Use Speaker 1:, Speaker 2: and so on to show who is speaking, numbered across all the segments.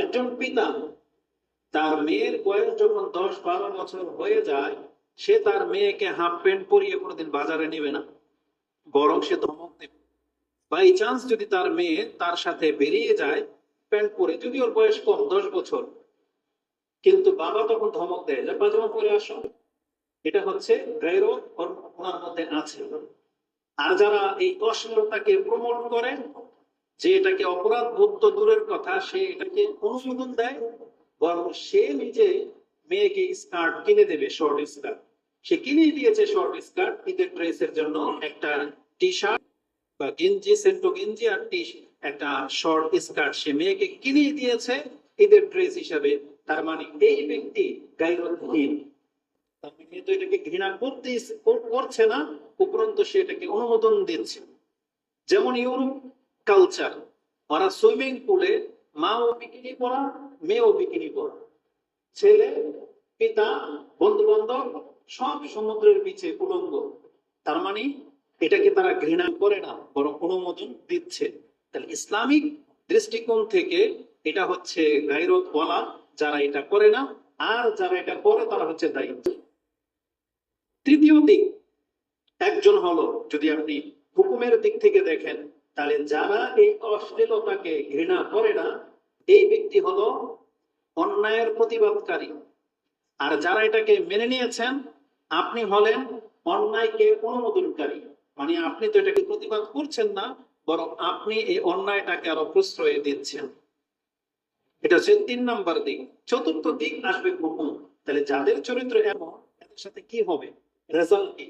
Speaker 1: একজন পিতা তার মেয়ের বয়স যখন দশ বারো বছর হয়ে যায়, সে তার মেয়েকে হাফ প্যান্ট পরিয়ে কোনোদিন বাজারে নেবে না। বরং সে ধমক দেবে। বাই চান্স যদি তার মেয়ে তার সাথে বেরিয়ে যায়, প্যান্ট পরে, যদি ওর বয়স কম, দশ বছর। কিন্তু বাবা তখন ধমক দেয় যে পাজামা পরে আসো। এটা হচ্ছে ওনার মধ্যে আছে। আর যারা এই অশ্লীলতাকে প্রমোট করে যে এটাকে অপরাধ বোধ তো দূরের কথা, সে এটাকে অনুমোদন দেয় বরং সে নিজে মেয়েকে স্কার্ট কিনে দেবে, শর্ট স্কার্ট। সে কিনে দিয়েছে শর্ট স্কার্ট, ঈদের ড্রেসের জন্য একটা টি শার্ট বা গেঞ্জি, সেন্টো গেঞ্জি আর টি একটা শর্ট স্কার্ট সে মেয়েকে কিনে দিয়েছে ঈদের ড্রেস হিসাবে। তার মানে এই ব্যক্তি গাইরতহীন তার মানে তো এটাকে ঘৃণা করতে করছে না, উপরন্ত সে এটাকে অনুমোদন দিচ্ছে। যেমন ইউরোপ কালচার ওরা সুইমিং পুলে মাও বিকিনি পরা, মেয়েও বিকিনি পরা। ছেলে, পিতা বন্ধু বান্ধব সব সমুদ্রের পিছে উলঙ্গ। তার মানে এটাকে তারা ঘৃণা করে না, বরং অনুমোদন দিচ্ছে। তাহলে ইসলামিক দৃষ্টিকোণ থেকে এটা হচ্ছে গাইরত বলা যারা এটা করে না, আর যারা এটা করে তারা হচ্ছে দায়ী। তৃতীয় দিক, একজন হলো, যদি আপনি হুকুমের দিক থেকে দেখেন তাহলে যারা এই অশ্লীলতাকে ঘৃণা করে না, এই ব্যক্তি হলো অন্যায়ের প্রতিবাদকারী। আর যারা এটাকে মেনে নিয়েছেন, আপনি হলেন অন্যায়কে অনুমোদনকারী। মানে আপনি তো এটাকে প্রতিবাদ করছেন না, বরং আপনি এই অন্যায়টাকে আরও প্রশ্রয় দিচ্ছেন। এটা হচ্ছে তিন নাম্বার দিক। চতুর্থ দিক আসবে হুকুম তাহলে যাদের চরিত্র এমন, এদের সাথে কি হবে? রেজাল্ট কি?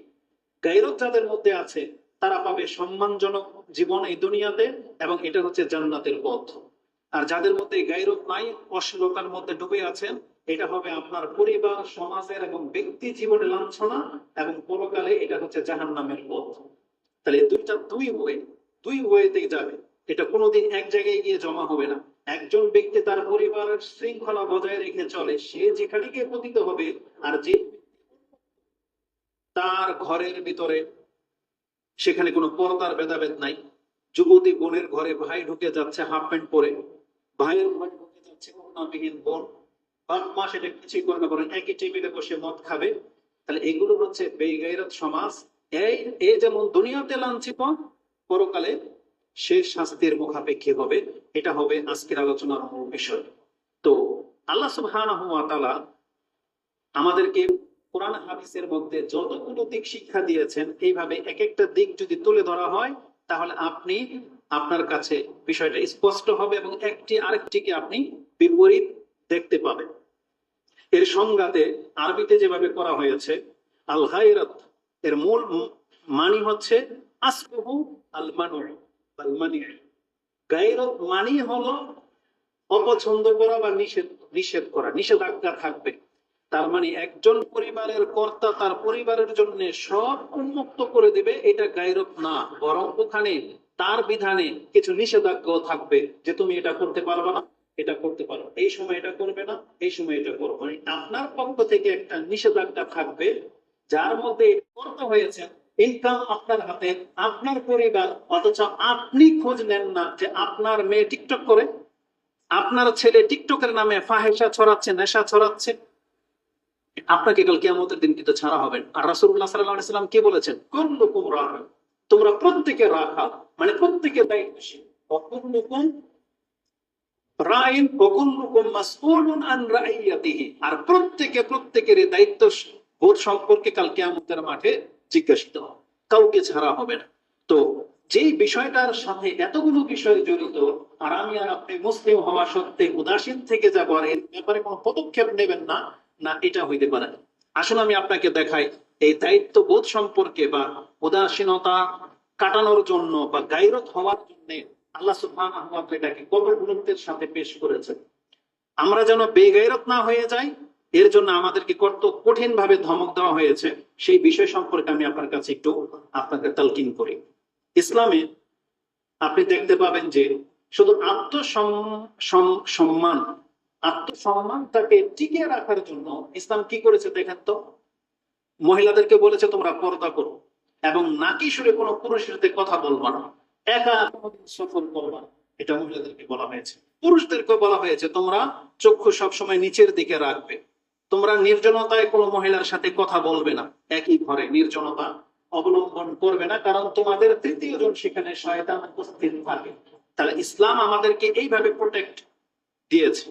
Speaker 1: গাইরত যাদের মধ্যে আছে তারা পাবে সম্মানজনক জীবন এই দুনিয়াতে এবং এটা হচ্ছে জান্নাতের পথ। আর যাদের মধ্যে গাইরত নাই, অশ্লীলতার মধ্যে ডুবে আছেন, এটা হবে আপনার পরিবার, সমাজের এবং ব্যক্তি জীবনে লাঞ্ছনা এবং পরকালে এটা হচ্ছে জাহান্নামের পথ। তাহলে দুইটা দুই ওয়ে দুই ওয়েতে যাবে। এটা কোনোদিন এক জায়গায় গিয়ে জমা হবে না। একজন ব্যক্তি তার পরিবারের শৃঙ্খলা বজায় রেখে চলে, সে যেখানে গিয়ে পতিত হবে, আর যে তার ঘরের ভিতরে সেখানে কোনো পর্দার ভেদাভেদ নাই। যুবতী বোনের ঘরে ভাই ঢুকে যাচ্ছে হাফ প্যান্ট পরে। ভাইয়ের ঘরে ঢুকে যাচ্ছে অন্যবিহীন বোন। বাপ, মা সেটা কিছুই করে না একই টেবিলে বসে মদ খাবে। তাহলে এগুলো হচ্ছে সমাজ। এই, এ যেমন দুনিয়াতে লাঞ্ছিত, পরকালে সে শাস্তির মুখাপেক্ষী হবে। এটা হবে আজকের আলোচনার মূল বিষয়। তো আল্লাহ সুবহানাহু ওয়া তাআলা আমাদেরকে কোরআন হাদিসের মধ্যে যতগুলো দিক শিক্ষা দিয়েছেন, এইভাবে এক একটা দিক যদি তুলে ধরা হয়, তাহলে আপনি আপনার কাছে বিষয়টা স্পষ্ট হবে এবং একটি আরেকটিকে আপনি বিপরীত দেখতে পাবেন। এর সংজ্ঞাতে আরবিতে যেভাবে করা হয়েছে আল গায়রাত এর মূল মানি হচ্ছে আসবহু আল মানু আল মানি গায়রত মানি হলো অপছন্দ করা বা নিষেধ নিষেধ করা, নিষেধাজ্ঞা থাকবে। তার মানে একজন পরিবারের কর্তা তার পরিবারের জন্য সব উন্মুক্ত করে দিবে, এটা গায়রত না। বরং ওখানে তার বিধানে কিছু নিষেধাজ্ঞাও থাকবে যে তুমি এটা করতে পারবে না, এটা করতে পারো। এই সময় এটা করবে না, এই সময় এটা করবে মানে আপনার পক্ষ থেকে একটা নিষেধাজ্ঞা থাকবে, যার মধ্যে করতে হয়েছে ইনকাম আপনার হাতে, আপনার পরিবার, অথচ আপনি খোঁজ নেন না যে আপনার মেয়ে টিকটক করে। আপনার ছেলে টিকটকের নামে ফাহেসা ছড়াচ্ছে, নেশা ছড়াচ্ছে। আপনাকে কাল কিয়ামতের দিন কিন্তু ছাড়া হবেন আর রাসূলুল্লাহ সাল্লাল্লাহু আলাইহি সাল্লাম কি বলেছেন? কুল্লুকুম রাআ তোমরা প্রত্যেকে রাখা মানে প্রত্যেকে দায়িত্বশীল। আর প্রত্যেকে প্রত্যেকের দায়িত্ব বোধ সম্পর্কে কাল মাঠে জিজ্ঞাসিত কাউকে ছাড়া হবে না। তো যেই বিষয়টার সাথে এতগুলো বিষয় জড়িত, আর আমি আর আপনি মুসলিম হওয়া সত্ত্বে উদাসীন থেকে যা এর ব্যাপারে কোনো পদক্ষেপ নেবেন না না, এটা হইতে পারে। আসলে আমি আপনাকে দেখাই, এই দায়িত্ব বোধ সম্পর্কে বা উদাসীনতা কাটানোর জন্য বা গাইরত হওয়ার জন্য আল্লাহ সুবহানাহু ওয়া এটাকে কত গুরুত্বের সাথে পেশ করেছেন। আমরা যেন বেগাইরত না হয়ে যাই, এর জন্য আমাদেরকে কত কঠিন ভাবে ধমক দেওয়া হয়েছে, সেই বিষয় সম্পর্কে আমি আপনার কাছে একটু আপনাকে তালকিন করি। ইসলামে আপনি দেখতে পাবেন যে শুধু আত্মসম্মান আত্মসম্মানটাকে টিকিয়ে রাখার জন্য ইসলাম কি করেছে দেখেন তো? মহিলাদেরকে বলেছে, তোমরা পর্দা করো এবং নাকি সুরে কোনো পুরুষের সাথে কথা বলবা না। একা সফল করবা এটা মহিলাদেরকে বলা হয়েছে। পুরুষদেরকে বলা হয়েছে, তোমরা চক্ষু সবসময় নিচের দিকে রাখবে। তোমরা নির্জনতায় কোনো মহিলার সাথে কথা বলবে না। একই ঘরে নির্জনতা অবলম্বন করবে না, কারণ তোমাদের তৃতীয় জন সেখানে শয়তান উপস্থিত থাকে। তাহলে ইসলাম আমাদেরকে এইভাবে প্রোটেক্ট দিয়েছে।